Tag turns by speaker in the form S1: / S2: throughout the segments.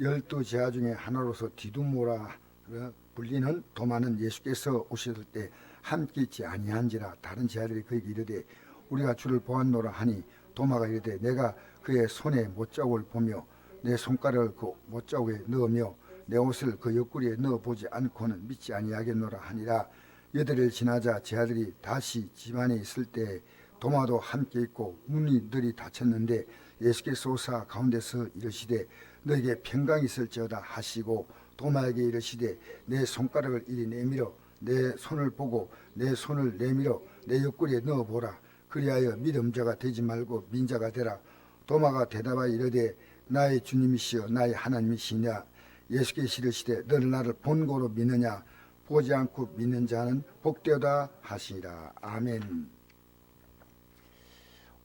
S1: 열두 제자 중에 하나로서 디두모라 불리는 도마는 예수께서 오셨을 때 함께 있지 아니한지라 다른 제자들이 그에게 이르되 우리가 주를 보았노라 하니 도마가 이르되 내가 그의 손에 못자국을 보며 내 손가락을 그 못자국에 넣으며 내 옷을 그 옆구리에 넣어 보지 않고는 믿지 아니하겠노라 하니라. 여들을 지나자 제자들이 다시 집안에 있을 때 도마도 함께 있고 문이 들이 닫혔는데 예수께서 오사 가운데서 이르시되 너에게 평강이 있을지어다 하시고 도마에게 이르시되 내 손가락을 이리 내밀어 내 손을 보고 내 손을 내밀어 내 옆구리에 넣어 보라. 그리하여 믿음자가 되지 말고 민자가 되라. 도마가 대답하여 이르되 나의 주님이시여 나의 하나님이시냐? 예수께서 이르시되 너는 나를 본고로 믿느냐? 보지 않고 믿는 자는 복되다 하시니라. 아멘.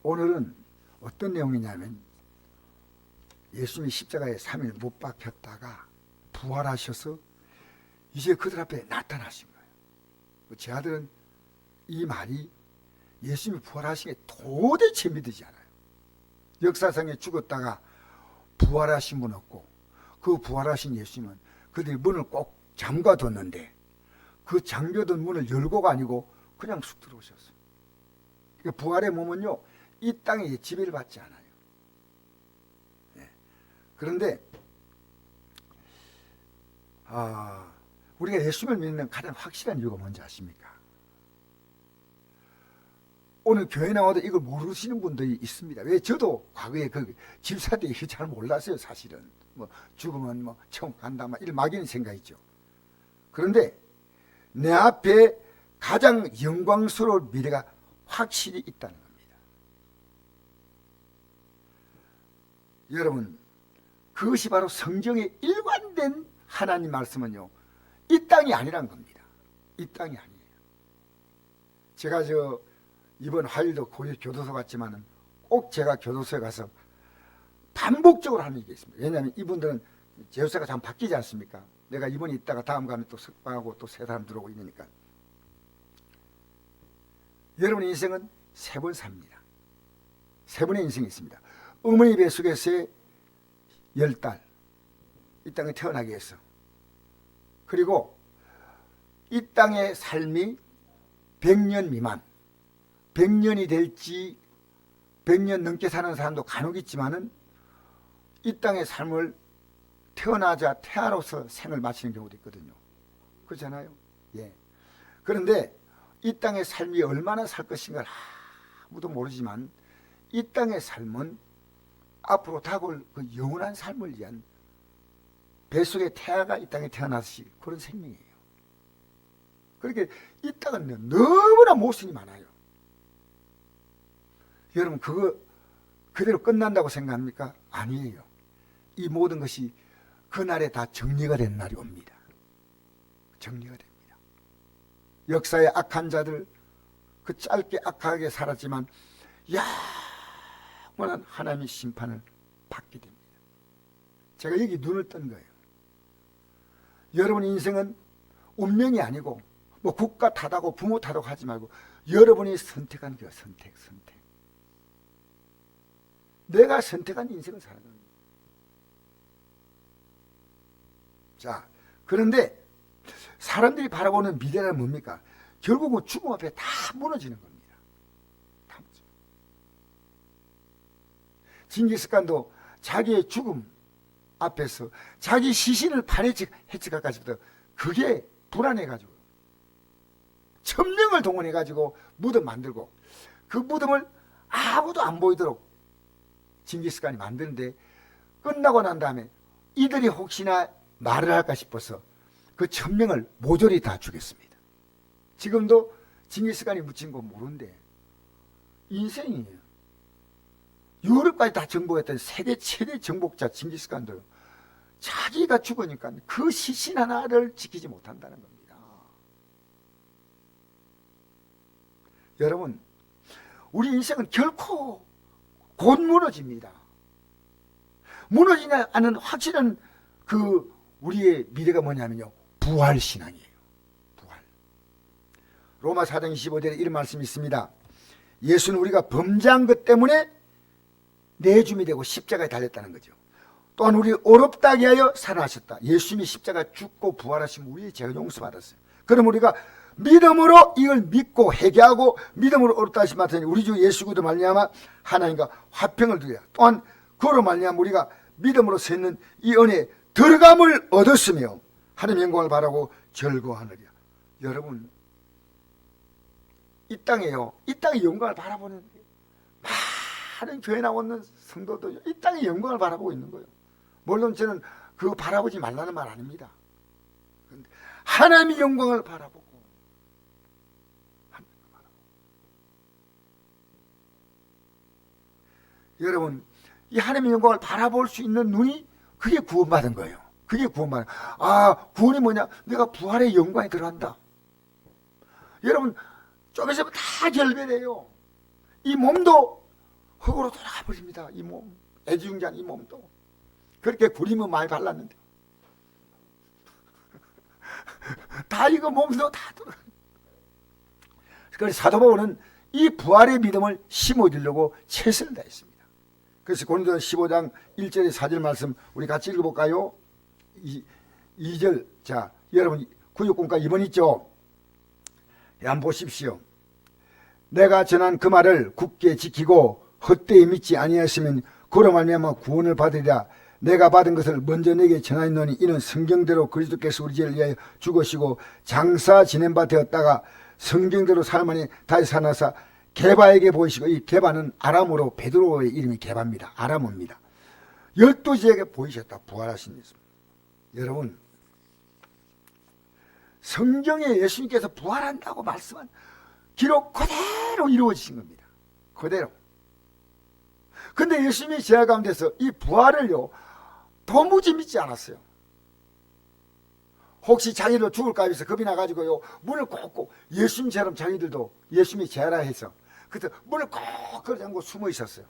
S1: 오늘은 어떤 내용이냐면 예수님이 십자가에 3일 못 박혔다가 부활하셔서 이제 그들 앞에 나타나신 거예요. 제 아들은 이 말이 예수님이 부활하신 게 도대체 믿으지 않아요. 역사상에 죽었다가 부활하신 분 없고 그 부활하신 예수님은 그들이 문을 꼭 잠가뒀는데 그 잠겨둔 문을 열고가 아니고 그냥 쑥 들어오셨어요. 그러니까 부활의 몸은요 이 땅에 지배를 받지 않아요. 네. 그런데 아, 우리가 예수를 믿는 가장 확실한 이유가 뭔지 아십니까? 오늘 교회 나와도 이걸 모르시는 분들이 있습니다. 왜 저도 과거에 그 집사 때 이거 잘 몰랐어요, 사실은. 뭐 죽으면 뭐 천국 간다, 막 이런 막연히 생각했죠. 그런데 내 앞에 가장 영광스러운 미래가 확실히 있다는 겁니다. 여러분, 그것이 바로 성경의 일관된 하나님 말씀은요, 이 땅이 아니란 겁니다. 이 땅이 아니에요. 제가 저 이번 화요일도 고일 교도소 갔지만은 꼭 제가 교도소에 가서 반복적으로 하는 얘기 있습니다. 왜냐하면 이분들은 제수사가 참 바뀌지 않습니까? 내가 이번에 있다가 다음 가면 또 석방하고 또 새 사람 들어오고 있으니까. 여러분의 인생은 세 번 삽니다. 세 번의 인생이 있습니다. 어머니 뱃속에서의 열 달, 이 땅에 태어나기 위해서. 그리고 이 땅의 삶이 100년 미만, 100년이 될지 100년 넘게 사는 사람도 간혹 있지만은 이 땅의 삶을 태어나자 태아로서 생을 마치는 경우도 있거든요. 그렇잖아요. 예. 그런데 이 땅의 삶이 얼마나 살 것인가 아무도 모르지만 이 땅의 삶은 앞으로 다가올 그 영원한 삶을 위한 뱃속에 태아가 이 땅에 태어났시 그런 생명이에요. 그렇게 이 땅은 너무나 모순이 많아요. 여러분 그거 그대로 끝난다고 생각합니까? 아니에요. 이 모든 것이 그날에 다 정리가 된 날이 옵니다. 정리가 됩니다. 역사의 악한 자들 그 짧게 악하게 살았지만 영원한 하나님의 심판을 받게 됩니다. 제가 여기 눈을 뜬 거예요. 여러분 인생은 운명이 아니고 뭐 국가 탓하고 부모 탓하고 하지 말고 여러분이 선택한 그 선택 선택 내가 선택한 인생을 살아가는 거예요. 자 그런데 사람들이 바라보는 미래는 뭡니까? 결국은 죽음 앞에 다 무너지는 겁니다. 다 무너져. 징기스칸도 자기의 죽음 앞에서 자기 시신을 판에 해치가까지부터 그게 불안해가지고 천명을 동원해가지고 무덤 만들고 그 무덤을 아무도 안 보이도록 징기스칸이 만드는데 끝나고 난 다음에 이들이 혹시나 말을 할까 싶어서 그 천명을 모조리 다 죽였습니다. 지금도 징기스칸이 묻힌 거 모른대. 인생이에요. 유럽까지 다 정복했던 세계 최대 정복자 징기스칸도 자기가 죽으니까 그 시신 하나를 지키지 못한다는 겁니다. 여러분, 우리 인생은 결코 곧 무너집니다. 무너지지 않은 확실한 그 우리의 미래가 뭐냐면요. 부활 신앙이에요. 부활. 로마 4장 25절에 이런 말씀이 있습니다. 예수는 우리가 범죄한 것 때문에 내줌이 되고 십자가에 달렸다는 거죠. 또한 우리 어렵다게 하여 살아하셨다. 예수님이 십자가 죽고 부활하신 우리의 죄가 용서받았어요. 그럼 우리가 믿음으로 이걸 믿고 회개하고 믿음으로 어렵다 하신 마더니 우리 주 예수 그리스도 말미암아 하나님과 화평을 두려. 또한 그로 말미암아 우리가 믿음으로 서 있는 이 은혜에 들어감을 얻었으며 하나님 영광을 바라고 즐거워하느냐. 여러분 이 땅에요. 이 땅의 영광을 바라보는 많은 교회 나오는 성도도 이 땅의 영광을 바라보고 있는 거예요. 물론 저는 그거 바라보지 말라는 말 아닙니다. 근데 하나님의 영광을 바라보고. 여러분 이 하나님의 영광을 바라볼 수 있는 눈이 그게 구원받은 거예요. 그게 구원받은 아 구원이 뭐냐? 내가 부활의 영광에 들어간다. 여러분 좀 있으면 다 결별해요. 이 몸도 흙으로 돌아가 버립니다. 이 몸, 애지중지한 이 몸도 그렇게 구림을 많이 발랐는데 다 이거 몸도 다 돌아. 그래서 사도 바울은 이 부활의 믿음을 심어주려고 최선을 다했습니다. 그래서 고린도 15장 1절의 4절 말씀 우리 같이 읽어볼까요? 이, 2절 자 여러분 구육공과 2번 있죠? 예, 한번 보십시오. 내가 전한 그 말을 굳게 지키고 헛되이 믿지 아니하시면 그로 말미암아 구원을 받으리라. 내가 받은 것을 먼저 내게 전하였노니 이는 성경대로 그리스도께서 우리 죄를 위하여 죽으시고 장사 지낸 바 되었다가 성경대로 살만이 다시 살아나사 개바에게 보이시고 이 개바는 아람으로 베드로의 이름이 개바입니다. 아람어입니다. 열두 지에게 보이셨다. 부활하신 예수. 여러분 성경에 예수님께서 부활한다고 말씀한 기록 그대로 이루어지신 겁니다. 그대로. 근데 예수님이 제 가운데서 이 부활을요, 도무지 믿지 않았어요. 혹시 자기도 죽을까 해서 겁이 나가지고요, 문을 꼭꼭, 예수님처럼 자기들도 예수님이 죄라 해서, 그때 문을 꼭 잠고 숨어 있었어요.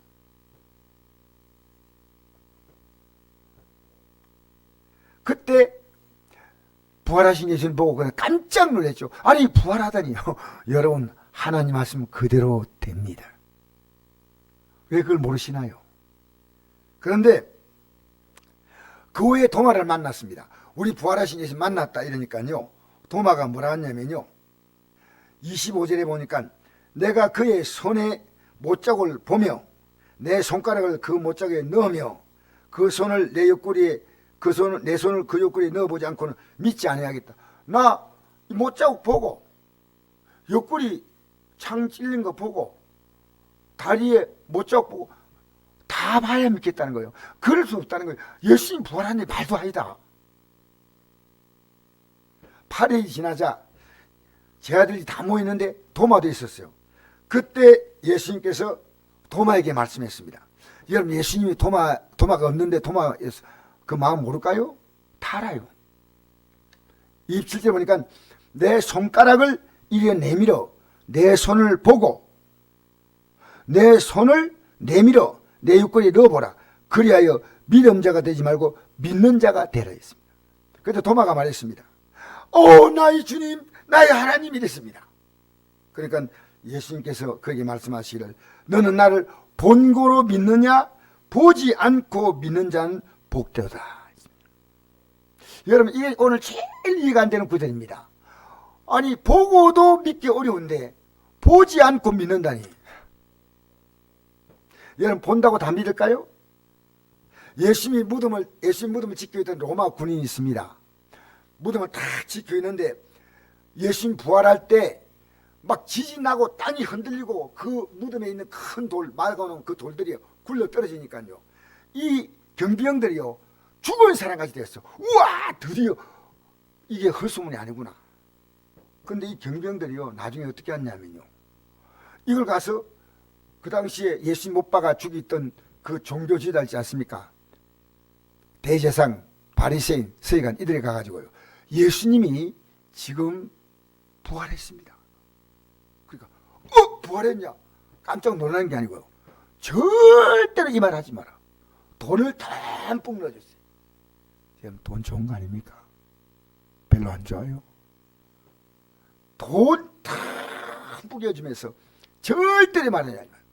S1: 그때 부활하신 예수님 보고 그냥 깜짝 놀랐죠. 아니 부활하다니요. 여러분 하나님 말씀 그대로 됩니다. 왜 그걸 모르시나요? 그런데 그 후에 도마를 만났습니다. 우리 부활하신 예수 만났다 이러니까요. 도마가 뭐라 하냐면요. 25절에 보니까 내가 그의 손에 못자국을 보며 내 손가락을 그 못자국에 넣으며 그 손을 내 옆구리에 그 손을 내 손을 그 옆구리에 넣어보지 않고는 믿지 아니하겠다. 나 못자국 보고 옆구리 창 찔린 거 보고 다리에 못자국 보고 다 봐야 믿겠다는 거예요. 그럴 수 없다는 거예요. 예수님 부활하니 말도 아니다. 8일이 지나자 제 아들이 다 모였는데 도마도 있었어요. 그때 예수님께서 도마에게 말씀했습니다. 여러분 예수님이 도마 도마가 없는데 도마 그 마음 모를까요? 다 알아요. 27절 보니까 내 손가락을 이리 내밀어 내 손을 보고 내 손을 내밀어 내 육골에 넣어보라. 그리하여 믿음 자가 되지 말고 믿는 자가 되라 했습니다. 그래서 도마가 말했습니다. 오 나의 주님 나의 하나님이 됐습니다. 그러니까 예수님께서 그에게 말씀하시기를 너는 나를 본고로 믿느냐 보지 않고 믿는 자는 복되다. 여러분 이게 오늘 제일 이해가 안 되는 구절입니다. 아니 보고도 믿기 어려운데 보지 않고 믿는다니. 여러분 본다고 다 믿을까요? 예수님이 무덤을 예수님 무덤을 지켜 있던 로마 군인이 있습니다. 무덤을 다 지켜 있는데 예수님 부활할 때 막 지진 나고 땅이 흔들리고 그 무덤에 있는 큰 돌, 맑아놓은 그 돌들이 굴러 떨어지니까요. 이 경비병들이요 죽은 사람같이 됐어. 우와 드디어 이게 헛소문이 아니구나. 근데 이 경비병들이요 나중에 어떻게 했냐면요. 이걸 가서 그 당시에 예수님 못 박아 죽였던 그 종교 지도자 있지 않습니까? 대제상, 바리새인, 서기관 이들이 가가지고요. 예수님이 지금 부활했습니다. 그러니까 어 부활했냐? 깜짝 놀라는 게 아니고요. 절대로 이 말 하지 마라. 돈을 듬뿍 넣어줬어요. 지금 돈 좋은 거 아닙니까? 별로 안 좋아요. 돈 듬뿍 넣어주면서 절대로 말하지 않아요.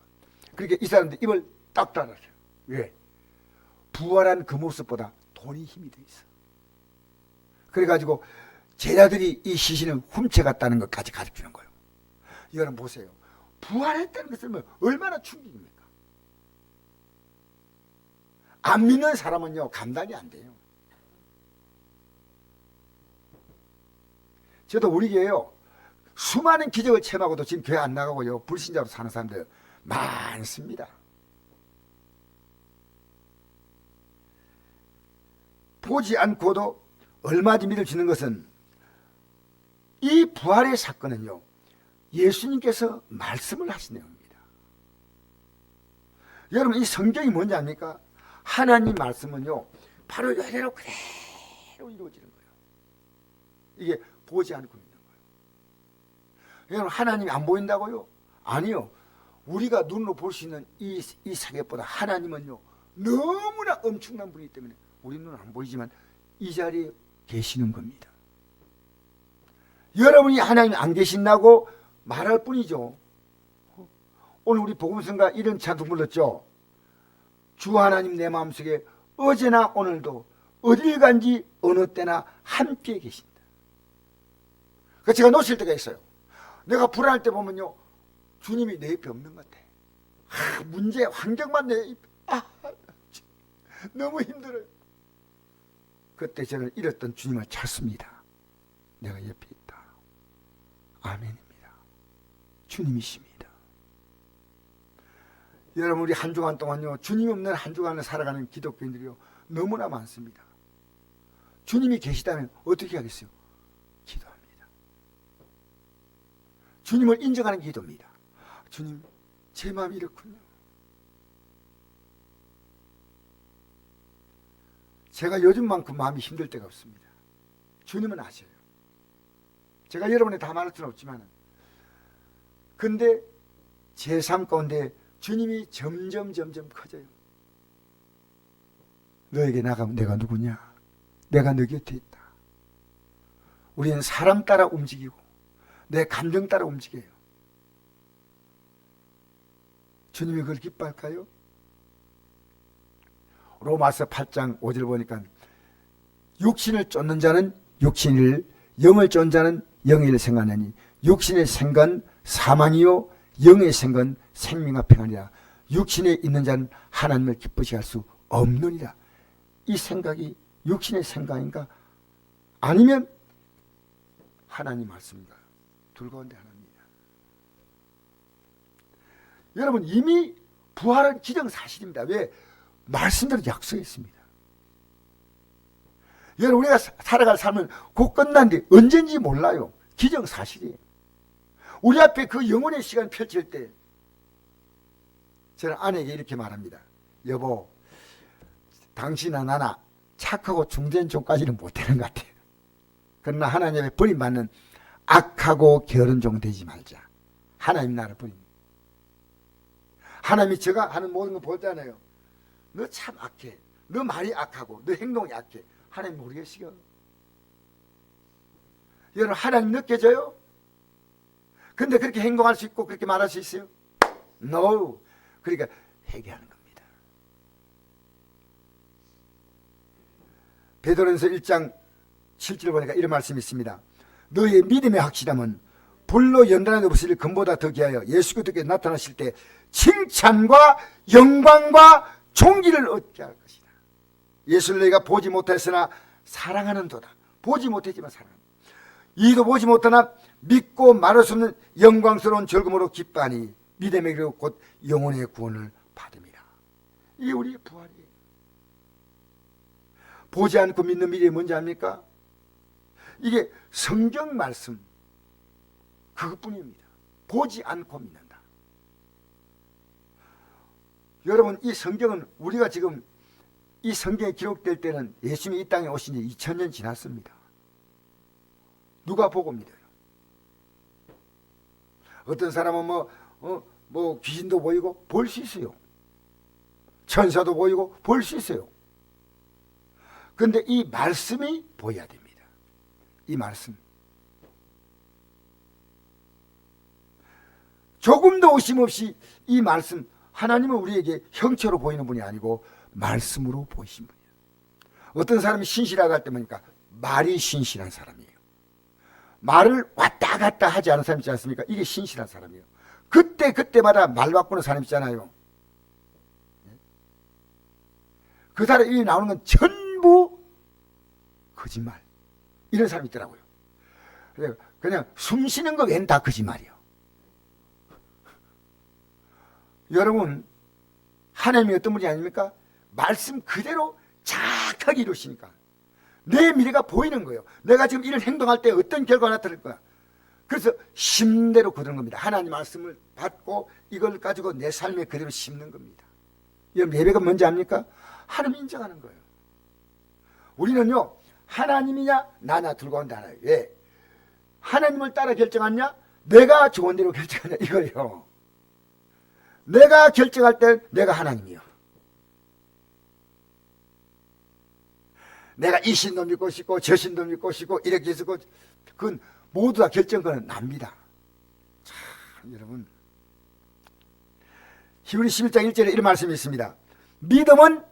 S1: 그러니까 이 사람들 입을 딱 닫았어요. 왜? 부활한 그 모습보다 돈이 힘이 돼 있어. 그래가지고 제자들이 이 시신을 훔쳐갔다는 것까지 가르치는 거예요. 여러분 보세요. 부활했다는 뭐 얼마나 충격입니까? 안 믿는 사람은요 감당이 안 돼요. 저도 우리 교회요 수많은 기적을 체험하고도 지금 교회 안 나가고요 불신자로 사는 사람들 많습니다. 보지 않고도 얼마든지 믿을 수 있는 것은 이 부활의 사건은요 예수님께서 말씀을 하신 내용입니다. 여러분 이 성경이 뭔지 압니까? 하나님 말씀은요 바로 이대로 그대로 이루어지는 거예요. 이게 보지 않고 있는 거예요. 여러분 하나님이 안 보인다고요? 아니요. 우리가 눈으로 볼 수 있는 이, 이 세계보다 하나님은요 너무나 엄청난 분이기 때문에 우리 눈은 안 보이지만 이 자리에 계시는 겁니다. 여러분이 하나님 안 계신다고 말할 뿐이죠. 오늘 우리 복음성가 이런 찬송 불렀죠. 주 하나님 내 마음속에 어제나 오늘도 어딜 간지 어느 때나 함께 계신다. 그 제가 놓칠 때가 있어요. 내가 불안할 때 보면요. 주님이 내 옆에 없는 것 같아. 아, 문제, 환경만 내 옆에. 아, 너무 힘들어요. 그때 저는 잃었던 주님을 찾습니다. 내가 옆에 있다. 아멘입니다. 주님이십니다. 여러분 우리 한 주간 동안요 주님 없는 한 주간을 살아가는 기독교인들이요 너무나 많습니다. 주님이 계시다면 어떻게 하겠어요? 기도합니다. 주님을 인정하는 기도입니다. 주님 제 마음이 이렇군요. 제가 요즘만큼 마음이 힘들 때가 없습니다. 주님은 아셔요. 제가 여러분에 다 말할 수는 없지만 근데 제 삶 가운데 주님이 점점 점점 커져요. 너에게 나가면 내가 누구냐? 내가 너 곁에 있다. 우리는 사람 따라 움직이고 내 감정 따라 움직여요. 주님이 그걸 기뻐할까요? 로마서 8장 5절 보니까 육신을 쫓는 자는 육신을 영을 쫓는 자는 영을 생각하니 육신의 생각은 사망이요 영의 생각은 생명과 평안이라. 육신에 있는 자는 하나님을 기쁘시 할수 없느니라. 이 생각이 육신의 생각인가? 아니면 하나님 말씀인가? 둘 가운데 하나입니다 여러분 이미 부활은 기정사실입니다 왜? 말씀대로 약속했습니다 여러분 우리가 사- 살아갈 삶은 곧 끝난 데 언젠지 몰라요 기정사실이에요 우리 앞에 그 영혼의 시간 펼칠 때 저는 아내에게 이렇게 말합니다. 여보, 당신이나 나나 착하고 중된 종까지는 못 되는 것 같아요. 그러나 하나님의 버림받는 악하고 게으른 종 되지 말자. 하나님 나를 버림. 하나님이 제가 하는 모든 거 보잖아요. 너 참 악해. 너 말이 악하고 너 행동이 악해. 하나님 모르겠어요. 여러분 하나님 느껴져요? 근데 그렇게 행동할 수 있고 그렇게 말할 수 있어요? No. 그러니까 회개하는 겁니다. 베드로전서 1장 7절 보니까 이런 말씀이 있습니다. 너의 믿음의 확실함은 불로 연단한 없을 금보다 더 귀하여 예수 그리스도께 나타나실 때 칭찬과 영광과 존귀를 얻게 할 것이다. 예수를 너희가 보지 못했으나 사랑하는 도다. 보지 못했지만 사랑한다. 이도 보지 못하나 믿고 말할 수 없는 영광스러운 즐거움으로 기뻐하니 믿음의 길로 곧 영혼의 구원을 받음이라. 이게 우리의 부활이에요. 보지 않고 믿는 미래이 뭔지 압니까? 이게 성경 말씀 그것뿐입니다. 보지 않고 믿는다. 여러분 이 성경은 우리가 지금 이 성경에 기록될 때는 예수님이 이 땅에 오신 지 2000년 지났습니다. 누가 보고 믿어요? 어떤 사람은 뭐, 어, 뭐 귀신도 보이고 볼 수 있어요. 천사도 보이고 볼 수 있어요. 그런데 이 말씀이 보여야 됩니다. 이 말씀. 조금도 의심 없이 이 말씀, 하나님은 우리에게 형체로 보이는 분이 아니고 말씀으로 보이신 분이에요. 어떤 사람이 신실하다 할때 보니까 말이 신실한 사람이에요. 말을 왔다 갔다 하지 않은 사람 있지 않습니까? 이게 신실한 사람이에요. 그때 그때마다 말 바꾸는 사람 있잖아요. 그 사람 이 나오는 건 전부 거짓말. 이런 사람이 있더라고요. 그냥 숨 쉬는 거 웬 다 거짓말이요. 여러분, 하나님이 어떤 분이 아닙니까? 말씀 그대로 정확하게 이루시니까. 내 미래가 보이는 거예요. 내가 지금 이런 행동할 때 어떤 결과가 나타날 거야. 그래서 심대로 거두는 겁니다. 하나님 말씀을 받고 이걸 가지고 내 삶에 그대로 심는 겁니다. 여러분, 예배가 뭔지 압니까? 하나님 인정하는 거예요. 우리는요, 하나님이냐, 나냐 들고 온다 하나요. 왜? 하나님을 따라 결정하냐? 내가 좋은 대로 결정하냐? 이거요. 내가 결정할 때 내가 하나님이요. 내가 이 신도 믿고 싶고 저 신도 믿고 싶고 이렇게 해서 그건 모두 다 결정권은 납니다. 참 여러분 히브리 11장 1절에 이런 말씀이 있습니다. 믿음은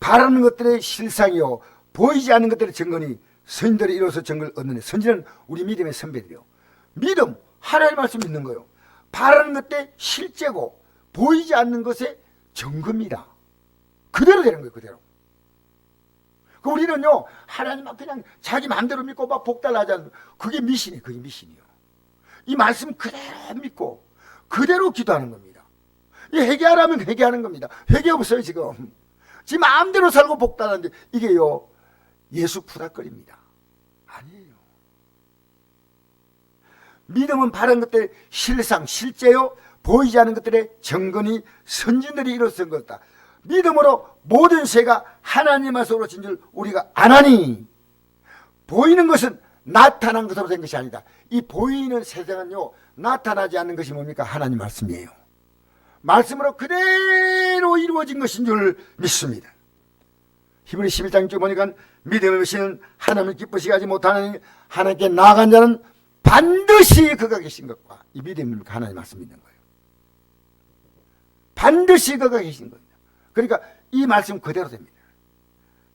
S1: 바라는 것들의 실상이요 보이지 않는 것들의 증거니 선들이 이로써 증거를 얻는 선지는 우리 믿음의 선배들이요. 믿음 하나님 말씀 믿는 거요. 바라는 것들의 실제고 보이지 않는 것의 증거입니다. 그대로 되는 거예요. 그대로. 그 우리는요 하나님 막 그냥 자기 마음대로 믿고 막 복달하지 않는 그게 미신이에요. 그게 미신이요. 이 말씀 그대로 믿고 그대로 기도하는 겁니다. 이 회개하라면 회개하는 겁니다. 회개 없어요 지금. 지 마음대로 살고 복달하는데 이게요 예수 푸닥거립니다. 아니에요. 믿음은 바른 것들의 실상, 실제요 보이지 않는 것들의 정근이 선진들이 이루어진 것다. 믿음으로 모든 세가 하나님 말씀으로 진 줄 우리가 아나니 보이는 것은 나타난 것으로 된 것이 아니다. 이 보이는 세상은요 나타나지 않는 것이 뭡니까? 하나님 말씀이에요. 말씀으로 그대로 이루어진 것인 줄 믿습니다. 히브리 11장 쭉 보니까 믿음의 것은 하나님을 기쁘시게 하지 못하는 하나님께 나아간 자는 반드시 그가 계신 것과 이 믿음을 하나님 말씀 믿는 거예요. 반드시 그가 계신 겁니다. 그러니까 이 말씀 그대로 됩니다.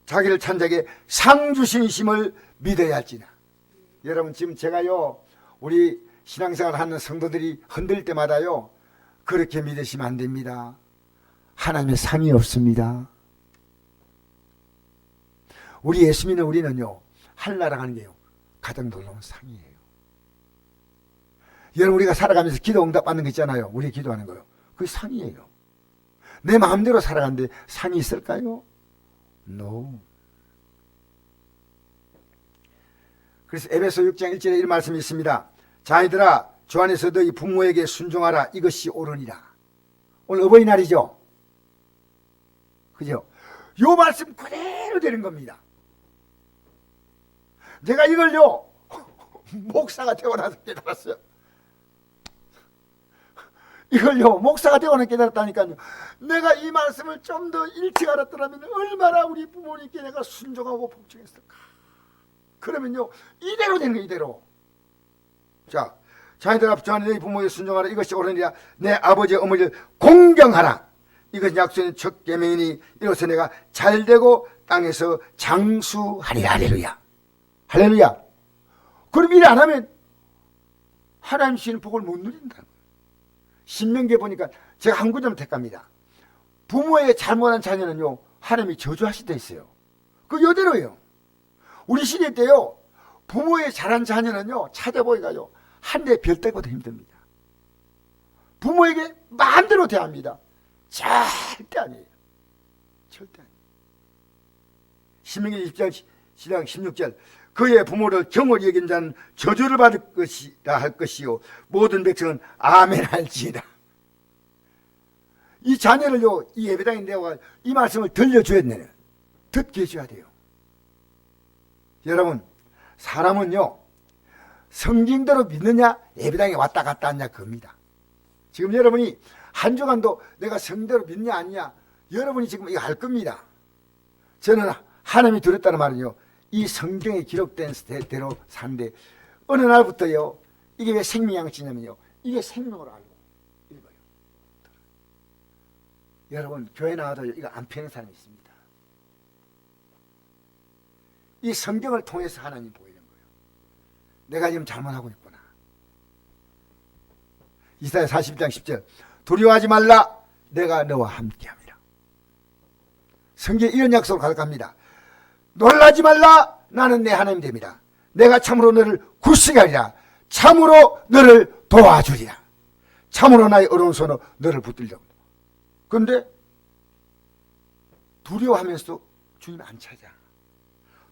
S1: 자기를 찬자에게 상 주신 심을 믿어야 할지나. 여러분 지금 제가요 우리 신앙생활 하는 성도들이 흔들 때마다요 그렇게 믿으시면 안 됩니다. 하나님의 상이 없습니다. 우리 예수 믿는 우리는요 할나라 가는 게요 가장 놀라운 상이에요. 여러분 우리가 살아가면서 기도 응답 받는 거 있잖아요. 우리 기도하는 거요. 그게 상이에요. 내 마음대로 살아가는데 상이 있을까요? No. 그래서 에베소 6장 1절에 이런 말씀이 있습니다. 자이들아 주 안에서 너희 부모에게 순종하라 이것이 옳으니라. 오늘 어버이날이죠. 그죠? 요 말씀 그대로 되는 겁니다. 제가 이걸요 목사가 되고 나서 깨달았어요. 이걸요 목사가 나서 깨달았다니까요. 내가 이 말씀을 좀 더 일찍 알았더라면 얼마나 우리 부모님께 내가 순종하고 복종했을까. 그러면요 이대로 되는 거예요 이대로. 자 자녀들 앞 너희 부모에 순종하라. 이것이 옳으니라 내 아버지 어머니를 공경하라. 이것은 약속의 첫 계명이니 이로써 내가 잘되고 땅에서 장수하리라 할렐루야. 할렐루야. 그럼 일 안 하면 하나님 주시는 복을 못 누린다 신명기에 보니까 제가 한 구절 택합니다 부모에게 잘못한 자녀는요 하나님이 저주하시다 있어요 그 여대로예요 우리 시대 때요 부모의 잘한 자녀는요 찾아보기가요 한 대별 떼고도 힘듭니다. 부모에게 마음대로 대합니다. 절대 아니에요. 절대 아니에요. 신명기 20장 시작 16절 그의 부모를 경홀히 여긴 자는 저주를 받을 것이라 할 것이요 모든 백성은 아멘 할지이다. 이 자녀를요 이 예배당에 내와 이 말씀을 들려줘야 돼요. 듣게 해줘야 돼요. 여러분 사람은요 성경대로 믿느냐 예배당에 왔다 갔다 하냐 그겁니다. 지금 여러분이 한 주간도 내가 성대로 믿냐 아니냐 여러분이 지금 이거 알 겁니다. 저는 하나님이 들었다는 말은요 이 성경에 기록된 대로 사는데 어느 날부터요 이게 왜 생명양식이냐면요 이게 생명으로 알고 읽어요. 여러분 교회 나와도 이거 안 펴는 사람이 있습니다. 이 성경을 통해서 하나님 보이는 거예요. 내가 지금 잘못하고 있구나. 이사야 41장 10절 두려워하지 말라 내가 너와 함께함이라. 성경에 이런 약속을 가득합니다. 놀라지 말라 나는 내 하나님 됩니다. 내가 참으로 너를 구시하리라. 참으로 너를 도와주리라. 참으로 나의 어려운 손으로 너를 붙들려. 그런데 두려워하면서도 주님 안 찾아.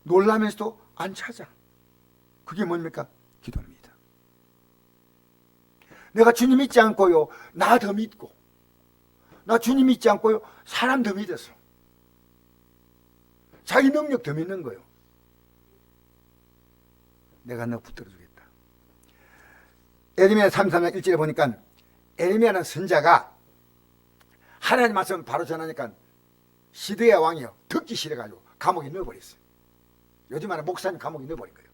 S1: 놀라면서도 안 찾아. 그게 뭡니까? 기도입니다. 내가 주님 믿지 않고요. 나 더 믿고. 나 주님 믿지 않고요. 사람 더 믿었어. 자기 능력 더 믿는 거요. 내가 너 붙들어주겠다. 에르미야 33장 1절에 보니까 에르미야는 선자가 하나님 말씀 바로 전하니까 시드야 왕이요 듣기 싫어가지고 감옥에 넣어버렸어요. 요즘 말하는 목사님 감옥에 넣어버린 거예요.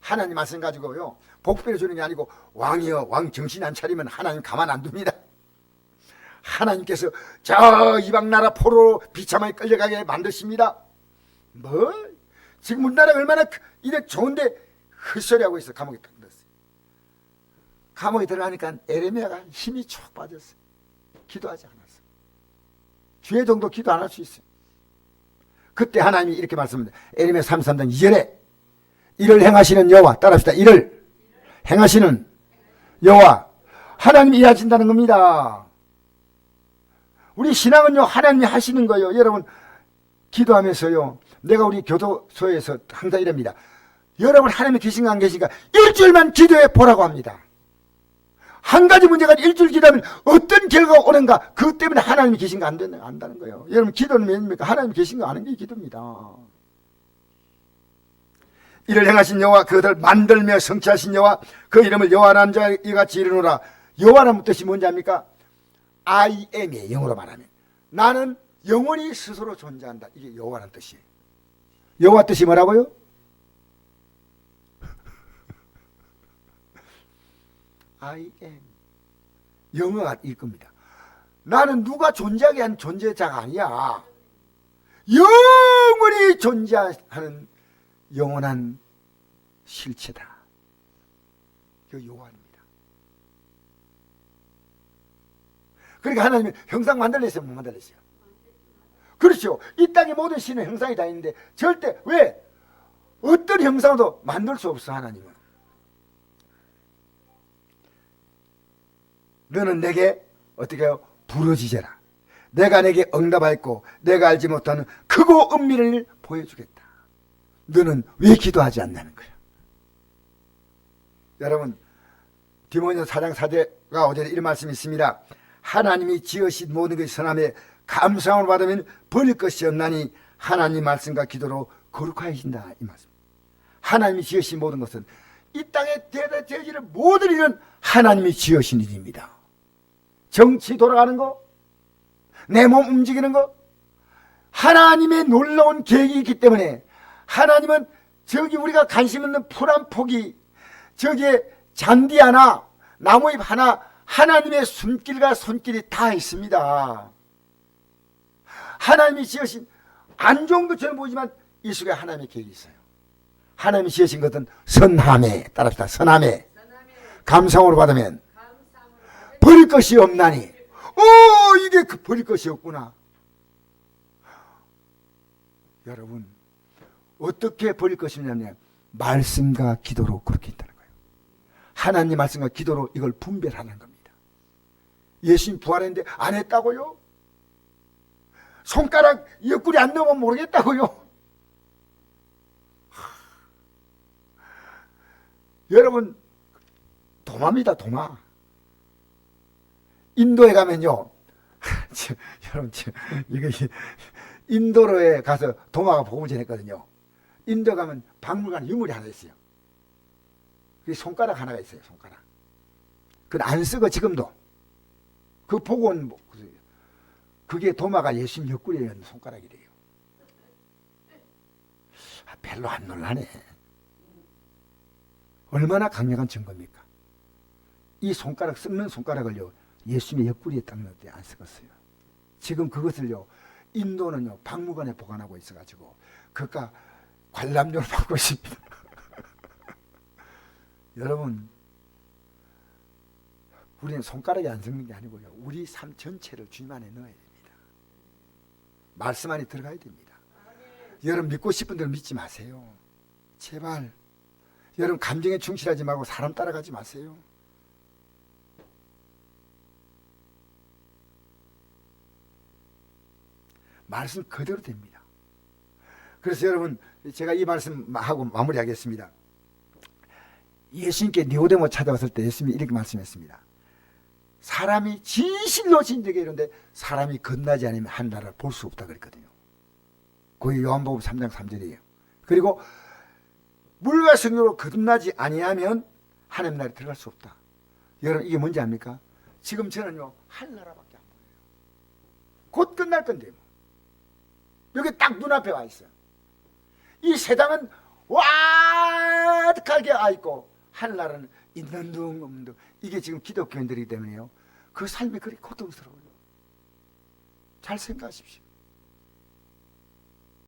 S1: 하나님 말씀 가지고요 복배를 주는 게 아니고 왕이요 왕 정신 안 차리면 하나님 가만 안 둡니다. 하나님께서 저 이방 나라 포로 비참하게 끌려가게 만드십니다. 뭐? 지금 우리나라가 얼마나 크- 이래 좋은데 헛소리하고 있어 감옥에 딱 넣었어요. 감옥에 들어가니까 에레미야가 힘이 쭉 빠졌어요. 기도하지 않았어. 주의 정도 기도 안 할 수 있어요. 그때 하나님이 이렇게 말씀합니다. 에레미야 33장 2절에 이를 행하시는 여호와 따라합시다. 이를 행하시는 여호와 하나님이 일하신다는 겁니다. 우리 신앙은요 하나님이 하시는 거예요. 여러분 기도하면서요 내가 우리 교도소에서 항상 이럽니다. 여러분 하나님이 계신가 안 계신가 일주일만 기도해 보라고 합니다. 한 가지 문제가 일주일 기도하면 어떤 결과가 오는가 그것 때문에 하나님이 계신가 안 되는 안다는 거예요. 여러분 기도는 뭡니까? 하나님이 계신가 아는 게 기도입니다. 이를 행하신 여호와 그것을 만들며 성취하신 여호와 그 이름을 여호와라는 자 이같이 이르노라 여호와라는 뜻이 뭔지 압니까? I am이에요 영어로 말하면 나는 영원히 스스로 존재한다 이게 여호와라는 뜻이에요 여호와 뜻이 뭐라고요? I am 영어가 일 겁니다 나는 누가 존재하게 한 존재자가 아니야 영원히 존재하는 영원한 실체다. 그 요한입니다. 그러니까 하나님이 형상 만들랬어요, 못 만들랬어요? 그렇죠. 이 땅의 모든 신은 형상이 다 있는데 절대 왜 어떤 형상도 만들 수 없어 하나님은. 너는 내게 어떻게 해요? 부러지져라. 내가 내게 응답하였고 내가 알지 못하는 크고 은밀을 보여주겠다. 너는 왜 기도하지 않냐는 거야. 여러분 디모데 사장 사제가 어제 이런 말씀이 있습니다. 하나님이 지으신 모든 것이 선함에 감사함을 받으면 버릴 것이 없나니 하나님 말씀과 기도로 거룩하신다 이 말씀. 하나님이 지으신 모든 것은 이 땅에 대대되어지는 모든 일은 하나님이 지으신 일입니다. 정치 돌아가는 거, 내 몸 움직이는 거, 하나님의 놀라운 계획이 있기 때문에 하나님은 저기 우리가 관심 있는 풀 한 포기, 저기에 잔디 하나, 나무잎 하나, 하나님의 손길과 손길이 다 있습니다. 하나님이 지으신 안 좋은 것처럼 보이지만 이 속에 하나님의 계획이 있어요. 하나님이 지으신 것은 선함에 따라합시다. 선함에 감상으로 받으면 버릴 것이 없나니. 오 이게 그 버릴 것이 없구나. 여러분 어떻게 버릴 것이냐면 말씀과 기도로 그렇게 있다는 거예요. 하나님 말씀과 기도로 이걸 분별하는 겁니다. 예수님 부활했는데 안 했다고요? 손가락 옆구리 안 넣으면 모르겠다고요? 여러분 도마입니다 도마. 인도에 가면요. 저, 여러분 저, 이거 인도로에 가서 도마가 보금전했거든요. 인도 가면 박물관 유물이 하나 있어요. 그 손가락 하나가 있어요 손가락. 그건 안 쓰고 지금도. 그 뭐, 그게 도마가 예수님 옆구리에 손가락이래요 아, 별로 안 놀라네 얼마나 강력한 증거입니까? 이 손가락 썩는 손가락을요 예수님의 옆구리에 딱 넣을 안 썩었어요. 지금 그것을요 인도는요 박물관에 보관하고 있어가지고 그가 관람료를 받고 있습니다. 여러분, 우리는 손가락에 안 섞는 게 아니고요. 우리 삶 전체를 주님 안에 됩니다. 말씀 안에 들어가야 됩니다. 여러분 믿고 싶은 대로 믿지 마세요. 제발. 여러분 감정에 충실하지 말고 사람 따라가지 마세요. 말씀 그대로 됩니다. 그래서 여러분 제가 이 말씀 하고 마무리하겠습니다. 예수님께 니오데모 찾아왔을 때 예수님이 이렇게 말씀했습니다. 사람이 진실로 진정해 이런데 사람이 건나지 않으면 한 나라를 볼 수 없다 그랬거든요. 그게 요한복음 3장 3절이에요. 그리고 물과 성령으로 거듭나지 아니하면 하나님 나라에 들어갈 수 없다. 여러분 이게 뭔지 압니까? 지금 저는요 한 나라밖에 안 보여요. 곧 끝날 건데요. 여기 딱 눈앞에 와 있어요. 이 세상은 와득하게 와 있고 하늘나라는 있는 둥 없는 둥 이게 지금 기독교인들이기 때문에요. 그 삶이 그리 고통스러워요. 잘 생각하십시오.